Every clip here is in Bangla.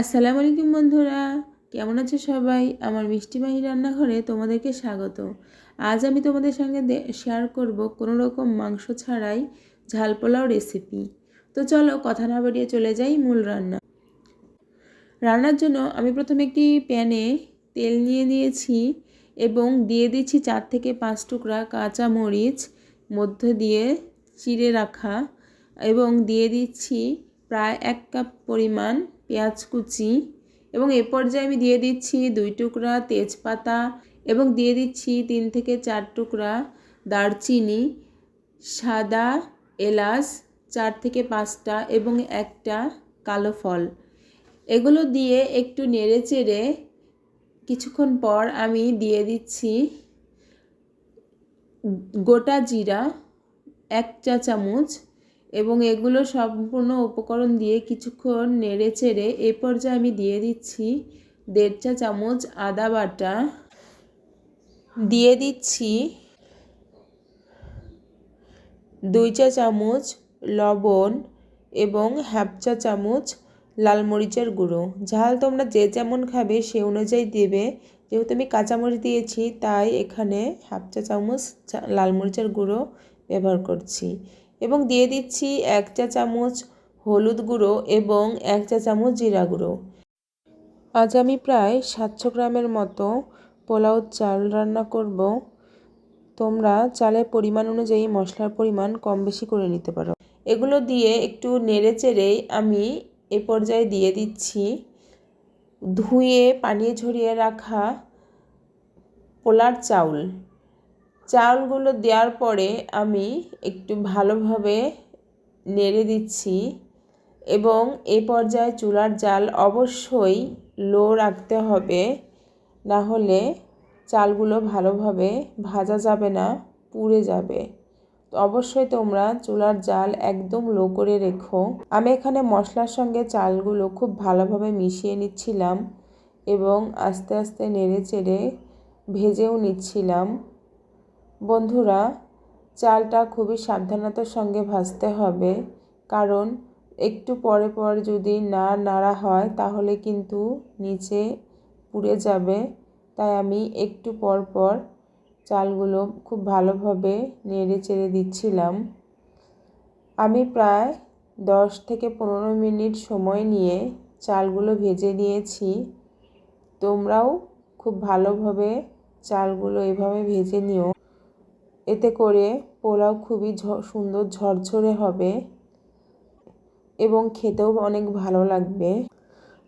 আসসালামু আলাইকুম বন্ধুরা, কেমন আছে সবাই? আমার মিষ্টি মাহি রান্নাঘরে তোমাদেরকে স্বাগত। আজ আমি তোমাদের সঙ্গে শেয়ার করব কোনো রকম মাংস ছাড়াই ঝাল পোলাও রেসিপি তো চলো কথা না বাড়িয়ে চলে যাই মূল রান্না। রান্নার জন্য আমি প্রথমে একটি প্যানে তেল নিয়ে দিয়েছি এবং দিয়ে দিচ্ছি চার থেকে পাঁচ টুকরা কাঁচা মরিচ, মধ্য দিয়ে চিড়ে রাখা এবং দিয়ে দিচ্ছি প্রায় এক কাপ পরিমাণ পেঁয়াজ কুচি এবং এ পর্যায়ে আমি দিয়ে দিচ্ছি দুই টুকরা তেজপাতা এবং দিয়ে দিচ্ছি তিন থেকে চার টুকরা দারচিনি, সাদা এলাচ, চার থেকে পাঁচটা এবং একটা কালো ফল। এগুলো দিয়ে একটু নেড়ে চেড়ে কিছুক্ষণ পর আমি দিয়ে দিচ্ছি গোটা জিরা, এক চা চামচ এবং এগুলো সম্পূর্ণ উপকরণ দিয়ে কিছুক্ষণ নেড়ে চেড়ে এ পর্যায়ে আমি দিয়ে দিচ্ছি দেড় চা চামচ আদা বাটা। দিয়ে দিচ্ছি দুই চা চামচ লবণ এবং হাফ চা চামচ লাল মরিচের গুঁড়ো। ঝাল তোমরা যে যেমন খাবে সে অনুযায়ী দেবে। যেহেতু আমি কাঁচামরিচ দিয়েছি, তাই এখানে হাফ চা চামচ লাল মরিচের গুঁড়ো ব্যবহার করছি। এবং দিয়ে দিচ্ছি এক চা চামচ হলুদ গুঁড়ো এবং এক চা চামচ জিরা গুঁড়ো। আজ আমি প্রায় সাতশো গ্রামের মতো পোলাও চাল রান্না করব। তোমরা চালের পরিমাণ অনুযায়ী মশলার পরিমাণ কম বেশি করে নিতে পারো। এগুলো দিয়ে একটু নেড়ে চেড়েই আমি এ পর্যায়ে দিয়ে দিচ্ছি ধুয়ে পানি ঝরিয়ে রাখা পোলার চাউল। চাউলগুলো দেওয়ার পরে আমি একটু ভালোভাবে নেড়ে দিচ্ছি এবং এ পর্যায়ে চুলার জাল অবশ্যই লো রাখতে হবে, না হলে চালগুলো ভালোভাবে ভাজা যাবে না, পুড়ে যাবে। তো অবশ্যই তোমরা চুলার জাল একদম লো করে রেখো। আমি এখানে মশলার সঙ্গে চালগুলো খুব ভালোভাবে মিশিয়ে নিচ্ছিলাম এবং আস্তে আস্তে নেড়ে চেড়ে ভেজেও নিচ্ছিলাম। বন্ধুরা, চালটা খুবই সাবধানতার সঙ্গে ভাজতে হবে। কারণ একটু পরে পর যদি না নাড়া হয়, তাহলে কিন্তু নিচে পুড়ে যাবে। তাই আমি একটু পর পর চালগুলো খুব ভালোভাবে নেড়ে চেড়ে দিচ্ছিলাম। আমি প্রায় দশ থেকে পনেরো মিনিট সময় নিয়ে চালগুলো ভেজে নিয়েছি। তোমরাও খুব ভালোভাবে চালগুলো এভাবে ভেজে নিও। এতে করে পোলাও খুবই সুন্দর ঝরঝরে হবে এবং খেতেও অনেক ভালো লাগবে।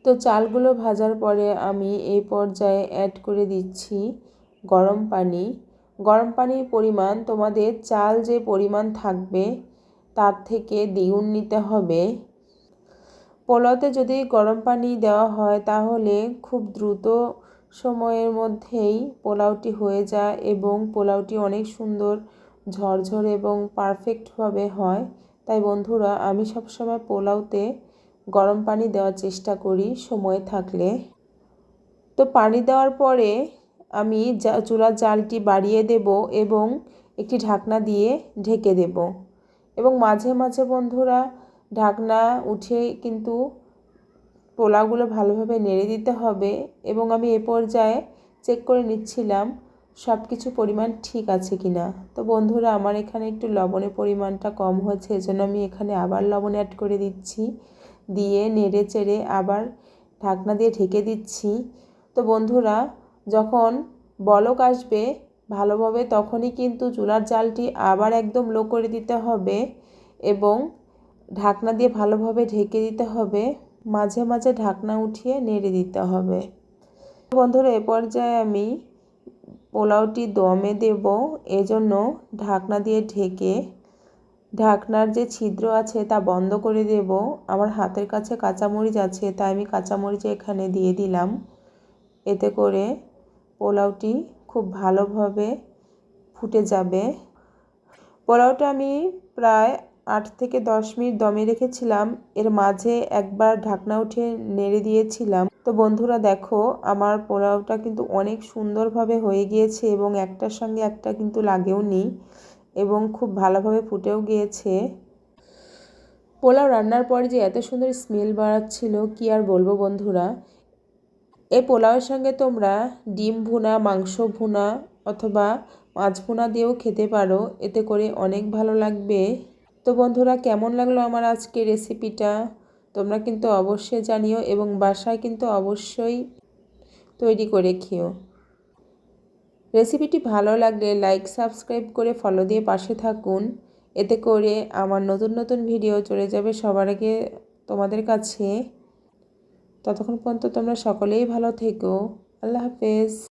তো চালগুলো ভাজার পরে আমি এই পর্যায়ে অ্যাড করে দিচ্ছি গরম পানি। গরম পানির পরিমাণ, তোমাদের চাল যে পরিমাণ থাকবে তার থেকে দ্বিগুণ নিতে হবে। পোলাওতে যদি গরম পানি দেওয়া হয় তাহলে খুব দ্রুত সময়ের মধ্যেই পোলাওটি হয়ে যায় এবং পোলাওটি অনেক সুন্দর, ঝরঝর এবং পারফেক্টভাবে হয়। তাই বন্ধুরা, আমি সবসময় পোলাওতে গরম পানি দেওয়ার চেষ্টা করি সময় থাকলে। তো পানি দেওয়ার পরে আমি চুলার জালটি বাড়িয়ে দেব এবং একটি ঢাকনা দিয়ে ঢেকে দেব। এবং মাঝে মাঝে বন্ধুরা, ঢাকনা উঠে কিন্তু পোলাওগুলো ভালোভাবে নেড়ে দিতে হবে এবং আমি এ পর্যায়ে চেক করে নিচ্ছিলাম সব কিছু পরিমাণ ঠিক আছে কি না তো বন্ধুরা, আমার এখানে একটু লবণের পরিমাণটা কম হয়েছে, এজন্য আমি এখানে আবার লবণ অ্যাড করে দিচ্ছি। দিয়ে নেড়ে চেড়ে আবার ঢাকনা দিয়ে ঢেকে দিচ্ছি। তো বন্ধুরা, যখন বলক আসবে ভালোভাবে, তখনই কিন্তু চুলার জালটি আবার একদম লো করে দিতে হবে এবং ঢাকনা দিয়ে ভালোভাবে ঢেকে দিতে হবে। মাঝে মাঝে ঢাকনা উঠিয়ে নেড়ে দিতে হবে। বন্ধুরা, এ পর্যায়ে আমি পোলাওটি দমে দেব। এজন্য ঢাকনা দিয়ে ঢেকে ঢাকনার যে ছিদ্র আছে তা বন্ধ করে দেব। আমার হাতের কাছে কাঁচামরিচ আছে, তাই আমি কাঁচামরিচ এখানে দিয়ে দিলাম। এতে করে পোলাওটি খুব ভালোভাবে ফুটে যাবে। পোলাওটা আমি প্রায় আট থেকে দশ মিনিট দমে রেখেছিলাম। এর মাঝে একবার ঢাকনা উঠে নেড়ে দিয়েছিলাম। তো বন্ধুরা দেখো, আমার পোলাওটা কিন্তু অনেক সুন্দরভাবে হয়ে গিয়েছে এবং একটার সঙ্গে একটা কিন্তু লাগেও নি এবং খুব ভালোভাবে ফুটেও গিয়েছে। পোলাও রান্নার পর যে এত সুন্দর স্মেল বাড়াচ্ছিল, কি আর বলব বন্ধুরা? এই পোলাওয়ের সঙ্গে তোমরা ডিম ভুনা, মাংস ভুনা অথবা মাছ ভুনা দিয়েও খেতে পারো। এতে করে অনেক ভালো লাগবে। তো বন্ধুরা, কেমন লাগল আমার আজকে রেসিপিটা? তোমরা কিন্তু অবশ্যই জানিও এবং বাসায় কিন্তু অবশ্যই তৈরি করে খেও। রেসিপিটি ভালো লাগলে লাইক সাবস্ক্রাইব করে ফলো দিয়ে পাশে থাকুন। এতে করে আমার নতুন নতুন ভিডিও চলে যাবে সবার আগে তোমাদের কাছে। ততক্ষণ পর্যন্ত তোমরা সকলেই ভালো থেকো। আল্লাহ হাফেজ।